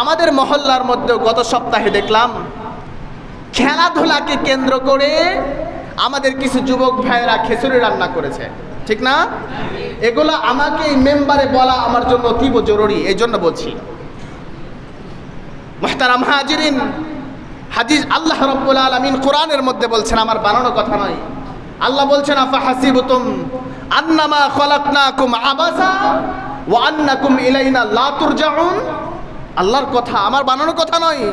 আমাদের মহল্লার মধ্যে গত সপ্তাহে দেখলাম, খেলাধুলাকে কেন্দ্র করে আমাদের কিছু যুবক ভাইয়েরা খিচুড়ি রান্না করেছে। ঠিক না? এগুলো আমাকে এই মেম্বারে বলা আমার জন্য অতীব জরুরি, এই জন্য বলছি। মোহতারাম হাজিরিন হাজিজ আল্লাহ রব্বুল আলমিন কোরআনের মধ্যে বলছেন, আমার বানানো কথা নয়। আল্লাহ বলছেন আফা হাসিবুতুম আন্নামা খলাকনাকুম আবাসা ওয়া আন্নাকুম ইলাইনা লা তুরজাউন। আল্লাহর কথা, আমার বানানোর কথা নয়।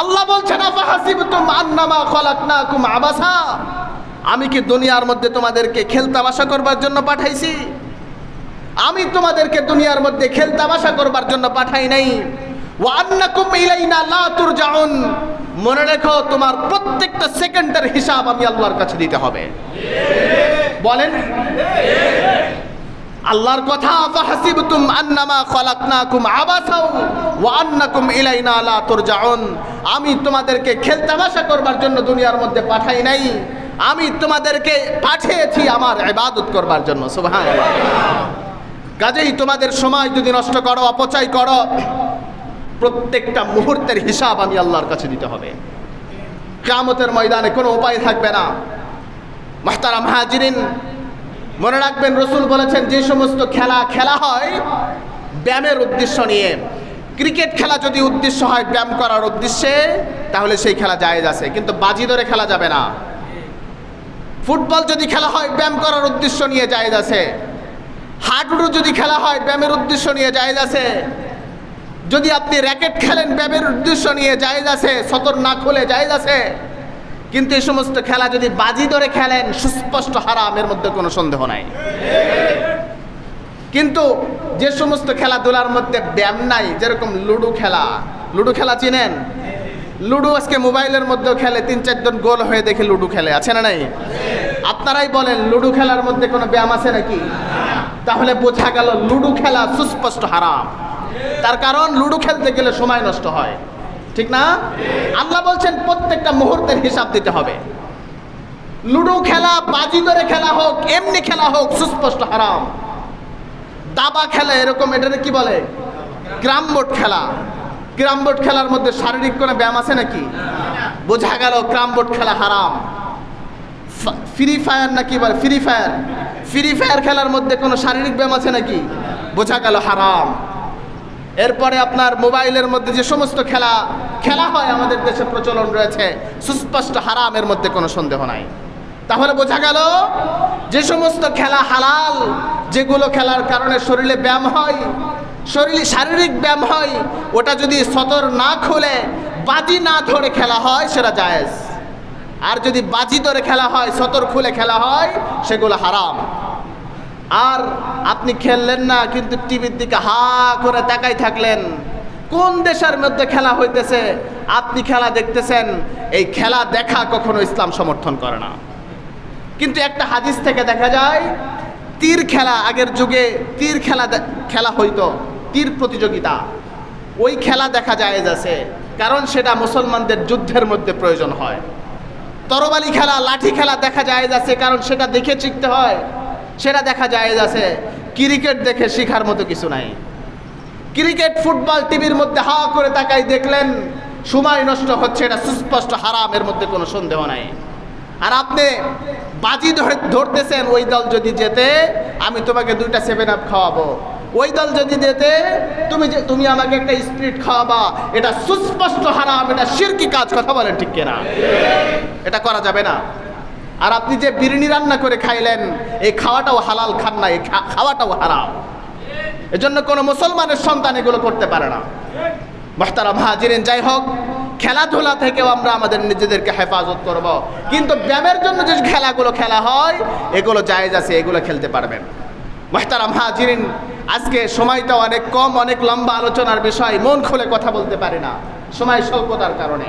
আল্লাহ বলছেন আন্নামা খলাকনাকুম আবাসা? আমি কি দুনিয়ার মধ্যে তোমাদেরকে খেলতামাশা করবার জন্য পাঠাইছি? আমি তোমাদেরকে দুনিয়ার মধ্যে খেলতামাশা করবার জন্য পাঠাই নাই। ওয়ান্নাকুম ইলাইনা লা তুরজাউন। মনে রেখো, তোমার প্রত্যেকটা সেকেন্ডের হিসাব আমি আল্লাহর কাছে দিতে হবে। বলেন। আল্লাহর কথা, ফাহাসিবতুম আন্নামা খলাকনাকুম আবাসাও ওয়া আন্নাকুম ইলাইনা লা তুরজাউন। আমি তোমাদেরকে খেলতামাশা করবার জন্য দুনিয়ার মধ্যে পাঠাই নাই। আমি তোমাদেরকে পাঠিয়েছি আমার ইবাদত করবার জন্য, সুবহানাল্লাহ। কাজেই তোমাদের সময় যদি নষ্ট করো, অপচয় করো, প্রত্যেকটা মুহূর্তের হিসাব আমি আল্লাহর কাছে দিতে হবে। কামতের ময়দানে কোনো উপায় থাকবে না। মাহতারাম হাজিরিন মনে রাখবেন, রসুল বলেছেন, যে সমস্ত খেলা খেলা হয়, ব্যায়ামের উদ্দেশ্য নিয়ে। ক্রিকেট খেলা যদি উদ্দেশ্য হয় ব্যায়াম করার উদ্দেশ্যে, তাহলে সেই খেলা জায়েজ আছে, কিন্তু বাজি ধরে খেলা যাবে না। ফুটবল যদি খেলা হয়, ব্যায়াম করার উদ্দেশ্য নিয়ে জায়েজ আছে। হাডুডু যদি খেলা হয়, ব্যায়ামের উদ্দেশ্য নিয়ে জায়েজ আছে। যদি আপনি র্যাকেট খেলেন, ব্যায়ামের উদ্দেশ্য নিয়ে জায়েজ আছে সতর না খুলে জায়েজ আছে। কিন্তু এই সমস্ত খেলা যদি বাজি ধরে খেলেন, সুস্পষ্ট হারামের মধ্যে কোনো সন্দেহ নাই। কিন্তু যে সমস্ত খেলাধুলার মধ্যে ব্যায়াম নাই, যেরকম লুডো খেলা লুডো খেলা চিনেন? লুডো আজকে মোবাইলের মধ্যেও খেলে, তিন চারজন গোল হয়ে দেখে লুডো খেলে, আছে না নাই? আপনারাই বলেন, লুডো খেলার মধ্যে কোনো ব্যায়াম আছে নাকি? তাহলে বোঝা গেল লুডো খেলা সুস্পষ্ট হারাম। তার কারণ, লুডো খেলতে গেলে সময় নষ্ট হয়। ঠিক না? আল্লাহ বলছেন, প্রত্যেকটা মুহূর্তের হিসাব দিতে হবে। লুডো খেলা, বাজি ধরে খেলা হোক, এমনি খেলা হোক, সুস্পষ্ট, হারাম। দাবা খেলা এরকম এটা কি বলে? গ্রাম বোর্ড খেলা। গ্রাম বোর্ড খেলার মধ্যে শারীরিক কোনো ব্যায়াম আছে নাকি? বোঝা গেল, গ্রাম বোর্ড খেলা হারাম। ফ্রি ফায়ার নাকি বলে? Free fire. ফ্রি ফায়ার খেলার মধ্যে কোনো শারীরিক ব্যায়াম আছে নাকি? বোঝা গেল, হারাম। এরপরে আপনার মোবাইলের মধ্যে যে সমস্ত খেলা খেলা হয় আমাদের দেশে প্রচলন রয়েছে। সুস্পষ্ট হারামের মধ্যে কোনো সন্দেহ নাই। তাহলে বোঝা গেল, যে সমস্ত খেলা হালাল, যেগুলো খেলার কারণে শরীরে ব্যায়াম হয়, শরীরে শারীরিক ব্যায়াম হয়, ওটা যদি সতর না খুলে, বাজি না ধরে খেলা হয়, সেটা জায়েজ। আর যদি বাজি ধরে খেলা হয়, সতর খুলে খেলা হয়, সেগুলো হারাম। আর আপনি খেললেন না, কিন্তু টিভির দিকে হা করে তাকাই থাকলেন কোন দেশের মধ্যে খেলা হইতেছে? আপনি খেলা দেখতেছেন, এই খেলা দেখা কখনো ইসলাম সমর্থন করে না। কিন্তু একটা হাদিস থেকে দেখা যায়, তীর খেলা, আগের যুগে তীর খেলা খেলা হইতো, তীর প্রতিযোগিতা। ওই খেলা দেখা যায় আছে, কারণ সেটা মুসলমানদের যুদ্ধের মধ্যে প্রয়োজন হয়। তরবালি খেলা, লাঠি খেলা দেখা যায় আছে, কারণ সেটা দেখে শিখতে হয়। সেটা দেখা যায় আছে, ক্রিকেট দেখে শিখার মতো কিছু নাই। ক্রিকেট ফুটবল টিভির মধ্যে হা করে তাকাই দেখলেন, সময় নষ্ট হচ্ছে এটা সুস্পষ্ট হারামের মধ্যে কোনো সন্দেহ নাই। আর আপনি বাজি ধরে ধরতেছেন, ওই দল যদি যেতে আমি তোমাকে দুইটা সেভেন আপ খাওয়াবো। ওই দল যদি যেতে তুমি যে, তুমি আমাকে একটা স্পিরিট খাওয়াবা। এটা সুস্পষ্ট হারাম, এটা শিরকি কাজ, কথা বলেন ঠিক কিনা? এটা করা যাবে না। আর আপনি যে বিরিয়ানি রান্না করে খাইলেন, এই খাওয়াটাও হালাল খান না, এই খাওয়াটাও হারাম। এজন্য কোনো মুসলমানের সন্তান এগুলো করতে পারে না। মোহতারাম হাজিরেন, যাই হোক, খেলাধুলা থেকেও আমরা আমাদের নিজেদেরকে হেফাজত করব। কিন্তু ব্যায়ামের জন্য যে খেলাগুলো খেলা হয়, এগুলো জায়েজ আছে, এগুলো খেলতে পারবেন। মোহতারাম হাজিরিন, আজকে সময়টা অনেক কম, অনেক লম্বা আলোচনার বিষয়, মন খুলে কথা বলতে পারি না। সময় স্বল্পতার কারণে।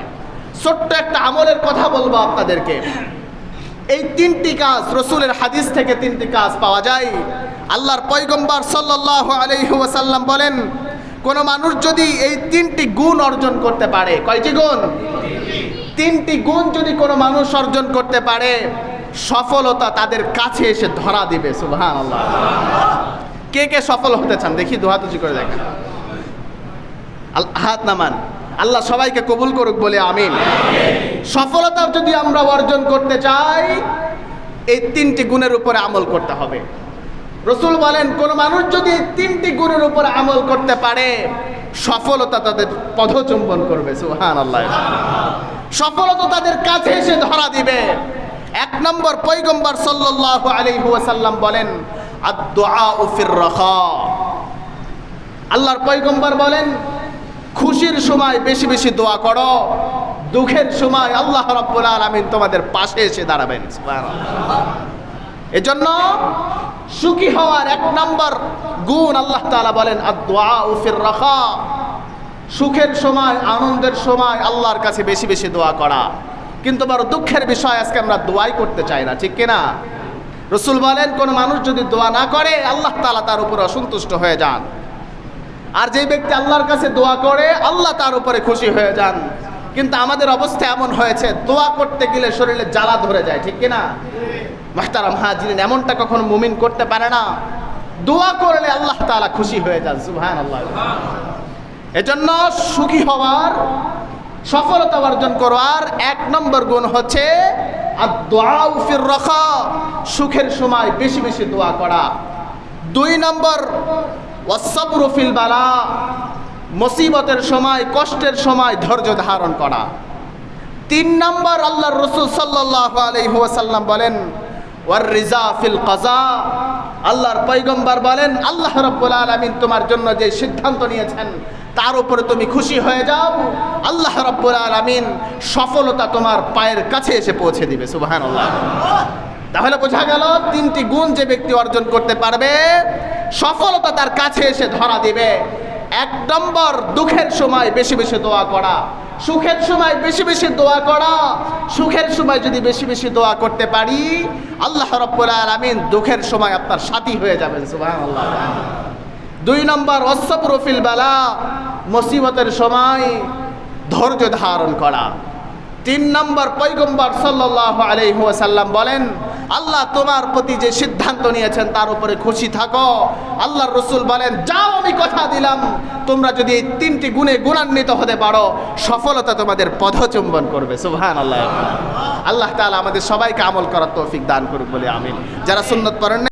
ছোট্ট একটা আমলের কথা বলব আপনাদেরকে। এই তিনটি কাজ, রসুলের হাদিস থেকে তিনটি কাজ পাওয়া যায়। আল্লাহর পয়গম্বর সাল্লাহ আলহিহাসাল্লাম বলেন, কোনো মানুষ যদি এই তিনটি গুণ অর্জন করতে পারে, কয়টি গুণ? তিনটি গুণ যদি কোনো মানুষ অর্জন করতে পারে, সফলতা তাদের কাছে এসে ধরা দিবে সুবহান আল্লাহ কে কে সফল হতে চান? দেখি দোহাতুচি করে দেখেন। হাত নামান আল্লাহ সবাইকে কবুল করুক বলে আমিন। সফলতা যদি আমরা অর্জন করতে চাই, এই তিনটি গুণের উপরে আমল করতে হবে। রসুল বলেন, কোন মানুষ যদি তিনটি গুণের উপর আমল করতে পারে, সফলতা তাদের পদচুম্বন করবে। সুহান আল্লাহ সফলতা তাদের কাছে এসে ধরা দিবে। এক নম্বর পৈগম্বর সাল্লাল্লাহু আলাইহি ওয়াসাল্লাম বলেন আল্লাহর পৈগম্বর বলেন, খুশির সময় বেশি বেশি দোয়া করো, দুঃখের সময় আল্লাহ রাব্বুল আলামিন তোমাদের পাশে এসে দাঁড়াবেন। এজন্য সুখী হওয়ার এক নম্বর গুণ আল্লাহ তাআলা বলেন রাখা সুখের সময়, আনন্দের সময় আল্লাহর কাছে বেশি বেশি দোয়া করা। কিন্তু বড় দুঃখের বিষয়, আজকে আমরা দোয়াই করতে চাই না, ঠিক কিনা? রসুল বলেন, কোন মানুষ যদি দোয়া না করে, আল্লাহ তালা তার উপর অসন্তুষ্ট হয়ে যান। আর যে ব্যক্তি আল্লাহর কাছে দোয়া করে, আল্লাহ তার উপরে খুশি হয়ে যান। কিন্তু আমাদের অবস্থা এমন হয়েছে, দোয়া করতে গেলে শরীরে জ্বালা ধরে যায়, ঠিক কিনা? মাহতারাম হাজিরিন, এমনটা কখনো মুমিন করতে পারে না। দোয়া করলে আল্লাহ তাআলা খুশি হয়ে যান সুবহান আল্লাহ এজন্য সুখী হওয়ার, সফলতা অর্জন করার এক নম্বর গুণ হচ্ছে আর সুখের সময় বেশি বেশি দোয়া করা। দুই নম্বর ওয়াসবরু ফিল বালা মুসিবতের সময়, কষ্টের সময় ধৈর্য ধারণ করা। তিন নম্বর, আল্লাহর রসুল সাল্লাল্লাহু আলাইহি ওয়াসাল্লাম বলেন আল্লাহর পৈগম্বর বলেন, আল্লাহ রাব্বুল আলামিন তোমার জন্য যে সিদ্ধান্ত নিয়েছেন, তার উপরে তুমি খুশি হয়ে যাও। আল্লাহ রাব্বুল আলামিন সফলতা তোমার পায়ের কাছে এসে পৌঁছে দিবে, সুবহানাল্লাহ। তাহলে বোঝা গেল, তিনটি গুণ যে ব্যক্তি অর্জন করতে পারবে, সফলতা তার কাছে এসে ধরা দিবে। এক নম্বর, দুঃখের সময় বেশি বেশি দোয়া করা। সুখের সময় বেশি বেশি দোয়া করা। সুখের সময় যদি বেশি বেশি দোয়া করতে পারি, আল্লাহ রব্বুল আলামিন দুঃখের সময় আপনার সাথী হয়ে যাবেন, সুবহানাল্লাহ। দুই নম্বর অসব রফিল বালা, মুসিবতের সময় ধৈর্য ধারণ করা। তিন নম্বর পৈগম্বর সাল্লাল্লাহু আলাইহি ওয়াসাল্লাম বলেন আল্লাহ তোমার প্রতি যে সিদ্ধান্ত নিয়েছেন, তার উপরে খুশি থাকো। আল্লাহর রসুল বলেন, যাও, আমি কথা দিলাম। তোমরা যদি এই তিনটি গুণে গুণান্বিত হতে পারো, সফলতা তোমাদের পদচুম্বন করবে। সুহান আল্লাহ আল্লাহ তালা আমাদের সবাইকে আমল করার তৌফিক দান করুক বলে আমি যারা সুন্নত পড়েন